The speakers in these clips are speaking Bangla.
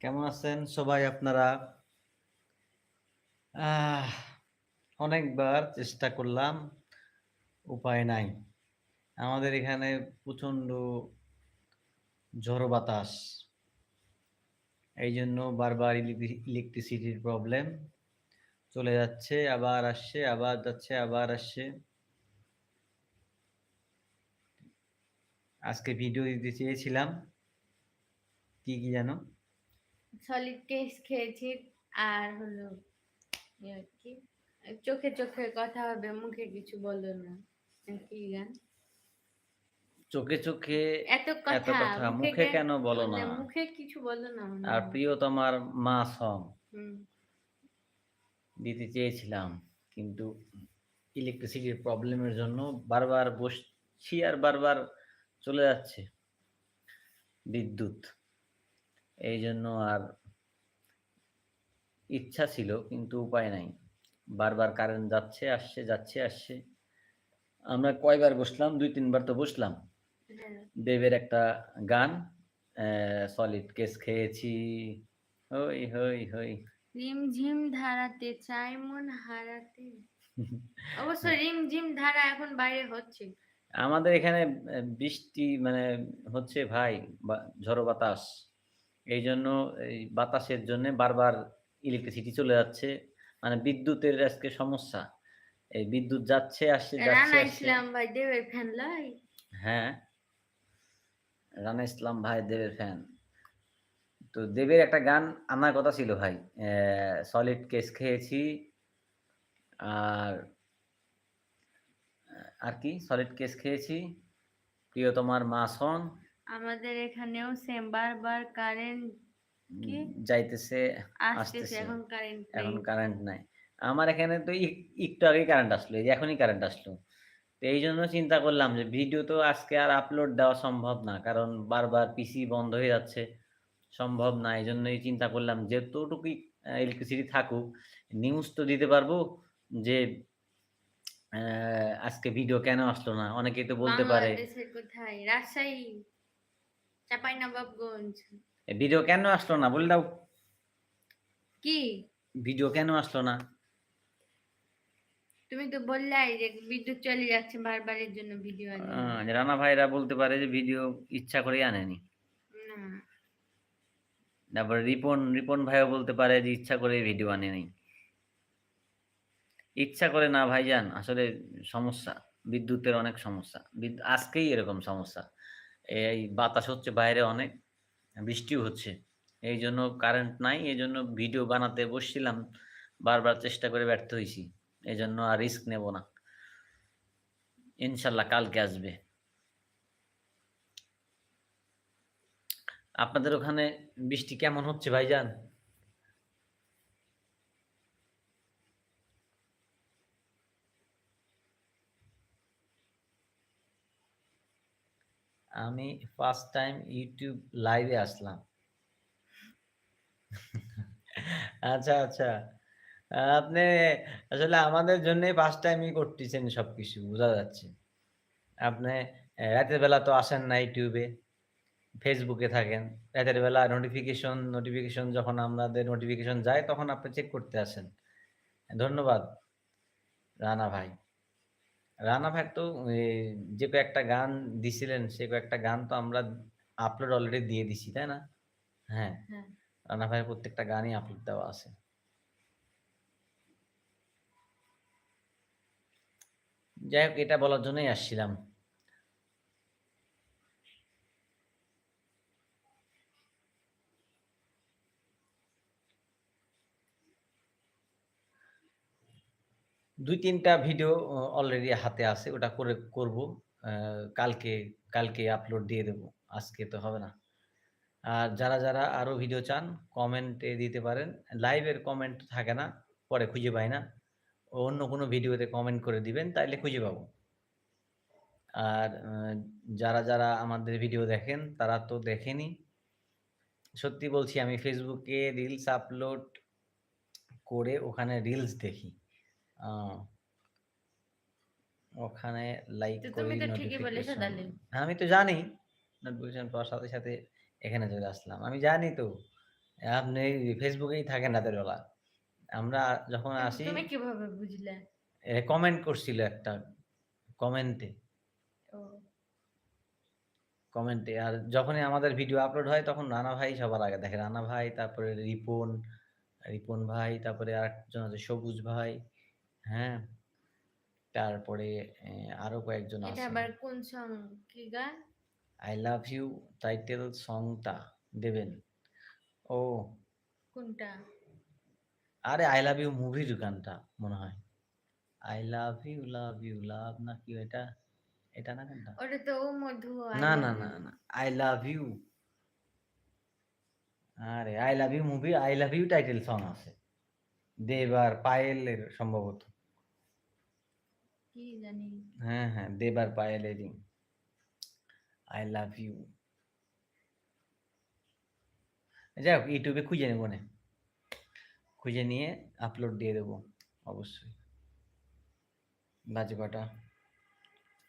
কেমন আছেন সবাই আপনারা? অনেকবার চেষ্টা করলাম, উপায় নাই। আমাদের এখানে প্রচণ্ড ঝড়ো বাতাস। এই জন্য বারবার ইলেকট্রিসিটির প্রবলেম। চলে যাচ্ছে, আবার আসছে, আবার যাচ্ছে, আবার আসছে। আজকে ভিডিও দিতে চেয়েছিলাম। কি কি জানো? সলিড কেস খেয়েছি। আর হলো ইয়ে কি চোখে চোখে কথা হবে মুখে কিছু বলো না। কি গান? চোখে চোখে এত কথা মুখে কেন বলো না? মুখে কিছু বলো না আর প্রিয় তোমার মা সং। দিতে চেয়েছিলাম কিন্তু ইলেকট্রিসিটির প্রবলেমের জন্য বারবার বসছি আর বারবার চলে যাচ্ছে। বিদ্যুৎ। এই জন্য আর ইচ্ছা ছিল কিন্তু উপায় নাই। বারবার কারেন্ট যাচ্ছে আসছে যাচ্ছে আসছে। আমরা কয়বার বসলাম? দুই তিনবার তো বসলাম। দেবের একটা গান সলিড কেস খেয়েছি। হই হই হই। রিমঝিম ধারাতে চাই মন হারাতে। অবশ্য রিমঝিম ধারা এখন বাইরে হচ্ছে। আমাদের এখানে বৃষ্টি মানে হচ্ছে ভাই ঝড়ো বাতাস। এই জন্য এই বাতাসের জন্য বারবার ইলেকট্রিসিটি চলে যাচ্ছে। মানে বিদ্যুতের আজকে সমস্যা। এই বিদ্যুৎ যাচ্ছে আসছে যাচ্ছে ইসলাম ভাই দেবের ফ্যান লাই। হ্যাঁ। রানা ইসলাম ভাই দেবের ফ্যান তো দেবের একটা গান আনার কথা ছিল ভাই। সলিড কেস খেয়েছি। আর আর কি? সলিড কেস খেয়েছি। প্রিয় তোমার মা সন। আমাদের এখানেও সেম বারবার কারেন্ট কি? যাইতেছে আসতেছে। এখন কারেন্ট এখন কারেন্ট নাই। আমার এখানে তো একটু আগেই কারেন্ট আসলো এই যে এখনই কারেন্ট আসলো। তো এই জন্য চিন্তা করলাম যে ভিডিও তো আজকে আর আপলোড দেওয়া সম্ভব না কারণ বারবার পিসি বন্ধ হয়ে যাচ্ছে। সম্ভব না এই জন্যই চিন্তা করলাম যেতটুকুই ইলেকট্রিসিটি থাকুক নিউজ তো দিতে পারব যে আজকে ভিডিও কেন আসলো না? অনেকেই তো বলতে পারে রাজশাহী। চাঁপাইনবাবগঞ্জ ভিডিও কেন আসলো না? বলে দাও। কি? ভিডিও কেন আসলো না? তুমি তো বললাই যে বিদ্যুৎ চলে যাচ্ছে বারবারের জন্য ভিডিও আনে রানা ভাইরা বলতে পারে যে ভিডিও ইচ্ছা করেই আনেনি। না। তারপরে রিপন রিপন ভাইও বলতে পারে যে ইচ্ছা করে ভিডিও আনে নাই ইচ্ছা করে না ভাইজান আসলে সমস্যা। বিদ্যুতের অনেক সমস্যা। আজকেই এরকম সমস্যা। এই বাতাস হচ্ছে বাইরে অনেক, বৃষ্টিও হচ্ছে। এই জন্য কারেন্ট নাই এই জন্য ভিডিও বানাতে বসছিলাম, বারবার চেষ্টা করে ব্যর্থ হয়েছি এই জন্য আর রিস্ক নেব না। ইনশাল্লাহ কালকে আসবে। আপনাদের ওখানে বৃষ্টি কেমন হচ্ছে ভাইজান? আমি ফার্স্ট টাইম ইউটিউব লাইভে আসলাম। আচ্ছা আচ্ছা। আপনি আসলে আমাদের জন্য ফার্স্ট টাইমই করতেছেন সবকিছু, বোঝা যাচ্ছে। আপনি রাতের বেলা তো আসেন না ইউটিউবে ফেসবুকে থাকেন। রাতের বেলা নোটিফিকেশন নোটিফিকেশন যখন আমাদের নোটিফিকেশন যায়, তখন আপনি চেক করতে আসেন। ধন্যবাদ, রানা ভাই। রানা ভাই তো যে কয়েকটা গান দিছিলেন সে কয়েকটা গান তো আমরা আপলোড অলরেডি দিয়ে দিছি তাই না? হ্যাঁ হ্যাঁ। রানা ভাইয়ের প্রত্যেকটা গানই আপলোড দেওয়া আছে। যাই হোক এটা বলার জন্যই আসছিলাম। দুই তিনটা ভিডিও অলরেডি হাতে আছে, ওটা করে করব। কালকে কালকে আপলোড দিয়ে দেব। আজকে তো হবে না। আর যারা যারা আরও ভিডিও চান কমেন্টে দিতে পারেন। লাইভের কমেন্ট থাকে না, পরে খুঁজে পাই না। অন্য কোনো ভিডিওতে কমেন্ট করে দিবেন, তাইলে খুঁজে পাবো। আর যারা যারা আমাদের ভিডিও দেখেন, তারা তো দেখেনি। সত্যি বলছি, আমি ফেসবুকে রিলস আপলোড করে ওখানে রিলস দেখি। ওখানে লাইক তুমি তো ঠিকই বলেছ notification- আমি তো জানি নোটিফিকেশন পাওয়ার সাথে সাথে এখানে চলে আসলাম আমি জানি তো আপনি ফেসবুকেই থাকেন রাতের বেলা। আমরা যখন আসি তুমি কীভাবে বুঝলে? কমেন্ট করছিল একটা কমেন্টে। কমেন্টে। আর যখনই আমাদের ভিডিও আপলোড হয় তখন রানা ভাই সবার আগে দেখে। রানা ভাই, তারপরে রিপন, রিপন ভাই, তারপরে আরেকজন আছে সবুজ ভাই, হ্যাঁ? তারপরে আরও কয়েকজন আছে এটা আবার কোন সং কি গান? 'I love you' টাইটেল সংটা দেবেন। ও কোনটা? আরে 'I love you' মুভির গানটা মনে হয়। 'I love you, love you, love' না কি এটা? এটা না গানটা? ওটা তো মধু না, না, না, না। 'I love you' আরে 'I love you' মুভির 'I love you' title song আছে। দেব আর পায়েলের সম্ভবত। হ্যাঁ, হ্যাঁ। দেবার পায়েলেরই। 'I love you' যাই হোক ইউটিউবে খুঁজে নেব নে। খুঁজে নিয়ে আপলোড দিয়ে দেবো অবশ্যই। বাজে কটা?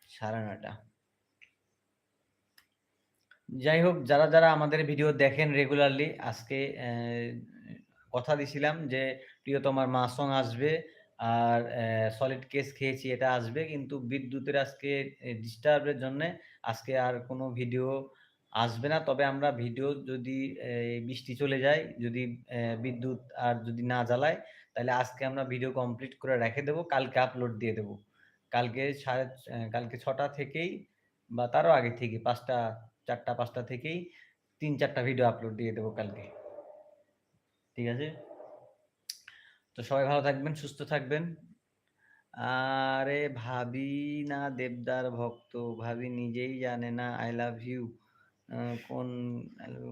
9:30 যাই হোক যারা, যারা আমাদের ভিডিও দেখেন রেগুলারলি আজকে কথা দিছিলাম যে প্রিয়তমার মা সং আসবে আর সলিড কেস খেয়েছি এটা আসবে। কিন্তু বিদ্যুতের আজকে ডিস্টার্বের জন্যে আজকে আর কোনো ভিডিও আসবে না। তবে আমরা ভিডিও যদি বৃষ্টি চলে যায়, যদি বিদ্যুৎ আর যদি না জ্বালায়, তাহলে আজকে আমরা ভিডিও কমপ্লিট করে রেখে দেব। কালকে আপলোড দিয়ে দেব। কালকে সাড়ে কালকে ছটা থেকেই বা তারও আগে থেকে ৫টা ৪টা ৫টা থেকেই ৩-৪ টা ভিডিও আপলোড দিয়ে দেব কালকে। ঠিক আছে? তো সবাই ভালো থাকবেন, সুস্থ থাকবেন। আরে ভাবি না দেবদার ভক্ত। ভাবি নিজেই জানে না আই লাভ ইউ কোন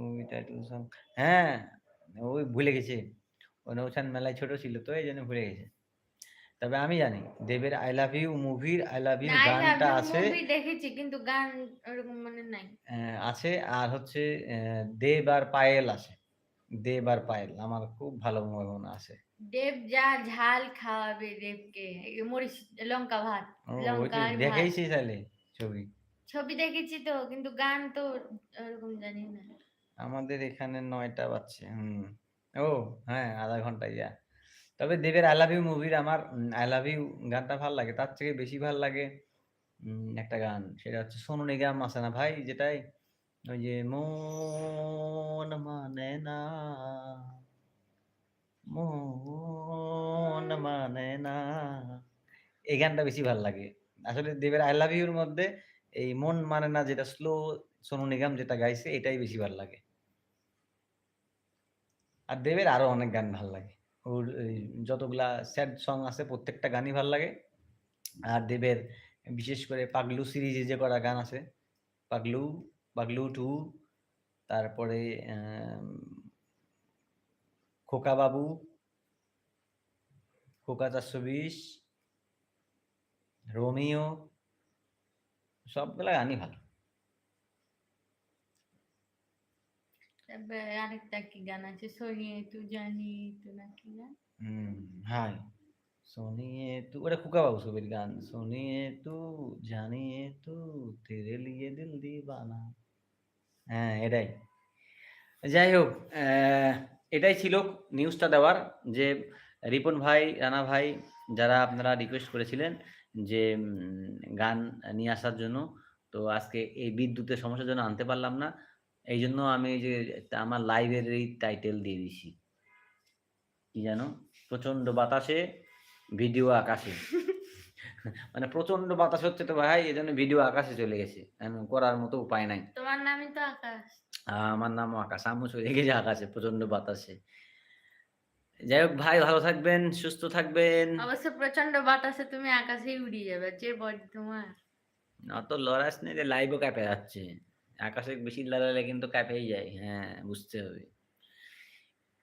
মুভি টাইটেল সং হ্যাঁ, ওই ভুলে গেছে। ও নৌসান মেলায় ছোট ছিল তো এই জন্য ভুলে গেছে। তবে আমি জানি দেবের আই লাভ ইউ মুভির আই I love গানটা আছে। দেখেছি কিন্তু গান ওরকম মনে নাই। আছে আর হচ্ছে দেব আর পায়েল আছে। দেব আর পায়েল আমার খুব ভালো মনে আছে। দেব যা ঝাল খাওয়াবে দেবকে। মরিচ লঙ্কা ভাত। লঙ্কা ছবি। ছবি দেখেছি তো কিন্তু গান তো ওরকম জানি না। আমাদের এখানে ৯টা বাজছে। হুম। ও হ্যাঁ, ০.৫ ঘণ্টা ইয়া। তবে দেবের 'I love you' মুভির আমার 'I love you' গানটা ভালো লাগে। তার থেকে বেশি ভালো লাগে একটা গান। সেটা হচ্ছে সোনু নিগম আছে না ভাই যেটাই ওই যে মন মানে না মন মানে না। এই গানটা বেশি ভালো লাগে। আসলে দেবের আই লাভ ইউর মধ্যে এই মন মানে না যেটা স্লো সোনু নিগম যেটা গাইছে এটাই বেশি ভালো লাগে। আর দেবের আরও অনেক গান ভালো লাগে। ওর যতগুলা স্যাড সং আছে প্রত্যেকটা গানই ভালো লাগে। আর দেবের বিশেষ করে 'পাগলু' সিরিজে যে করা গান আছে 'পাগলু', 'পাগলু টু তারপরে 'খোকা বাবু' 'খোকা ৪২০' 'রোমিও' সবগুলা গানই ভালো। তারপরে আরেকটা কি গান আছে 'সোনিয়ে তু জানি তু' না কি গান? হুম, হাই। 'সোনিয়ে তু' ওটা খোকা বাবু ছবির গান। 'সোনিয়ে তু জানিয়ে তু তেরে লিয়ে দিল দিওয়ানা' হ্যাঁ, এটাই। যাই হোক এটাই ছিল নিউজটা দেওয়ার যে রিপন ভাই, রানা ভাই যারা আপনারা রিকোয়েস্ট করেছিলেন যে গান নিয়ে আসার জন্য। তো আজকে এই বিদ্যুতের সমস্যার জন্য আনতে পারলাম না। এই জন্য আমি যে আমার লাইভের এই টাইটেল দিয়ে দিছি। কি যেন? প্রচণ্ড বাতাসে ভিডিও আকাশে। মানে প্রচণ্ড বাতাস হচ্ছে তো ভাই এজন্য ভিডিও আকাশে চলে গেছে। করার মতো উপায় নাই। তোমার নামই তো আকাশ। আমার নাম আকাশ। আম্মু চলে গেছে আকাশে প্রচণ্ড বাতাসে। যাই হোক ভাই ভালো থাকবেন, সুস্থ থাকবেন। অবশ্য প্রচণ্ড বাতাসে তুমি আকাশেই উড়িয়ে যাবে। যে বডি তোমার। অত লড়াস নেই যে লাইভও ক্যাপে যাচ্ছে। আকাশে বেশি লড়ালে কিন্তু ক্যাপেই যায়। হ্যাঁ, বুঝতে হবে।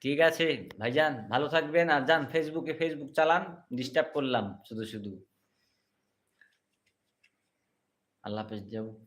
ঠিক আছে ভাইজান ভালো থাকবেন আর যান ফেসবুকে ফেসবুক চালান। ডিস্টার্ব করলাম শুধু, শুধু। আল্লাহ হাফেজ যাও।